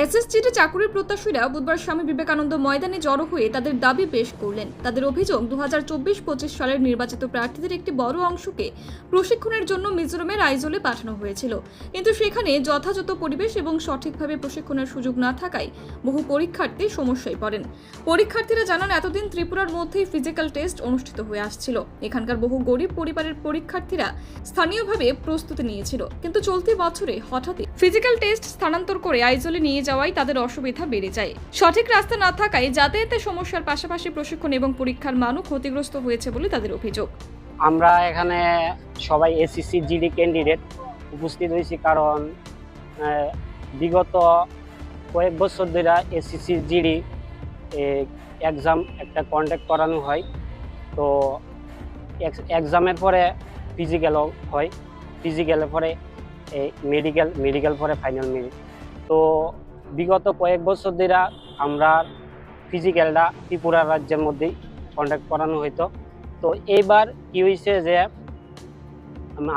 এসএসজিতে চাকুরির প্রত্যাশীরা বুধবার স্বামী বিবেকানন্দ ময়দানে জড়ো হয়ে তাদের দাবি পেশ করলেন। তাদের অভিযোগ দু হাজার চব্বিশ পঁচিশ সালের নির্বাচিত প্রার্থীদের একটি বড় অংশকে প্রশিক্ষণের জন্য মিজোরামের আইজলে পাঠানো হয়েছিল। কিন্তু সেখানে যথাযথ পরিবেশ এবং সঠিকভাবে প্রশিক্ষণের সুযোগ না থাকায় বহু পরীক্ষার্থী সমস্যায় পড়েন। পরীক্ষার্থীরা জানান, এতদিন ত্রিপুরার মধ্যেই ফিজিক্যাল টেস্ট অনুষ্ঠিত হয়ে আসছিল। এখানকার বহু গরিব পরিবারের পরীক্ষার্থীরা স্থানীয়ভাবে প্রস্তুতি নিয়েছিল। কিন্তু চলতি বছরে হঠাৎই ফিজিক্যাল টেস্ট স্থানান্তর করে আইজলে নিয়ে যাওয়ায় তাদের অসুবিধা বেড়ে যায়। সঠিক রাস্তা না থাকায় যাতায়াতের সমস্যার পাশাপাশি প্রশিক্ষণ এবং পরীক্ষার মানও ক্ষতিগ্রস্ত হয়েছে বলে তাদের অভিযোগ। আমরা এখানে সবাই এসিসি জিডি ক্যান্ডিডেট উপস্থিত হয়েছি কারণ বিগত কয়েক বছর ধরে এসিসি জিডি এক্সাম একটা কন্ডাক্ট করানো হয়। তো এক্সামের পরে ফিজিক্যালও হয়। ফিজিক্যালের পরে মেডিকেল মেডিকেল পরে ফাইনাল মেরিট তো বিগত কয়েক বছর ধরে আমরা ফিজিক্যালটা ত্রিপুরা রাজ্যের মধ্যেই কন্ডাক্ট করানো হইতো। তো এইবার কি হয়েছে যে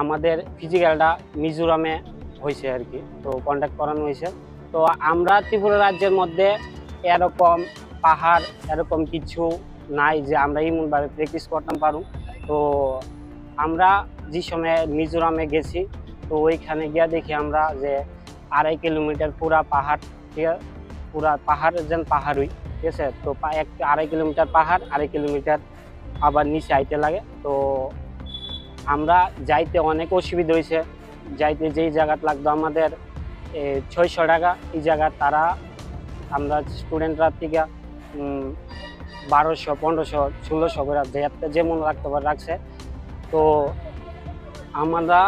আমাদের ফিজিক্যালটা মিজোরামে হয়েছে আর কি, তো কন্ট্যাক্ট করানো হয়েছে তো আমরা ত্রিপুরা রাজ্যের মধ্যে এরকম পাহাড়, এরকম কিছু নাই যে আমরা এমনভাবে প্র্যাকটিস করতাম পারুম। তো আমরা যে সময় মিজোরামে গেছি, তো ওইখানে গিয়া দেখি আমরা যে আড়াই কিলোমিটার পুরা পাহাড় ঠিক আছে? পুরা পাহাড় যেন পাহাড় পাহাড়ই, ঠিক আছে? তো এক আড়াই কিলোমিটার পাহাড়, আড়াই কিলোমিটার আবার নিচে আইতে লাগে। তো আমরা যাইতে অনেক অসুবিধা হয়েছে যাইতে যেই জায়গাত লাগতো আমাদের ছয়শো টাকা, এই জায়গা তারা আমরা স্টুডেন্টরা থেকে বারোশো, পনেরোশো, ষোলোশো করে যেমন রাখতে পারে রাখছে। তো আমরা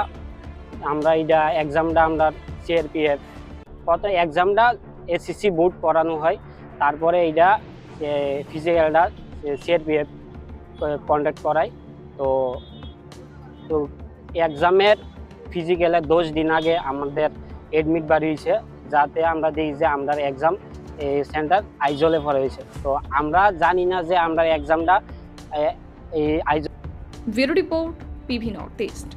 আমরা এইটা এক্সামটা আমরা সিআরপিএফ কত এক্সামটা এসএসসি বোর্ড করানো হয়। তারপরে এইটা ফিজিক্যালটা সিআরপিএফ কন্ডাক্ট করাই তো তো এক্সামের ফিজিক্যালের দশ দিন আগে আমাদের এডমিট বাড়িয়েছে যাতে আমরা দেখি যে আমরা এক্সাম সেন্টার আইজলে পড়ে হয়েছে। তো আমরা জানি না যে আমরা এক্সামটা এই Aizawl report, PV north east.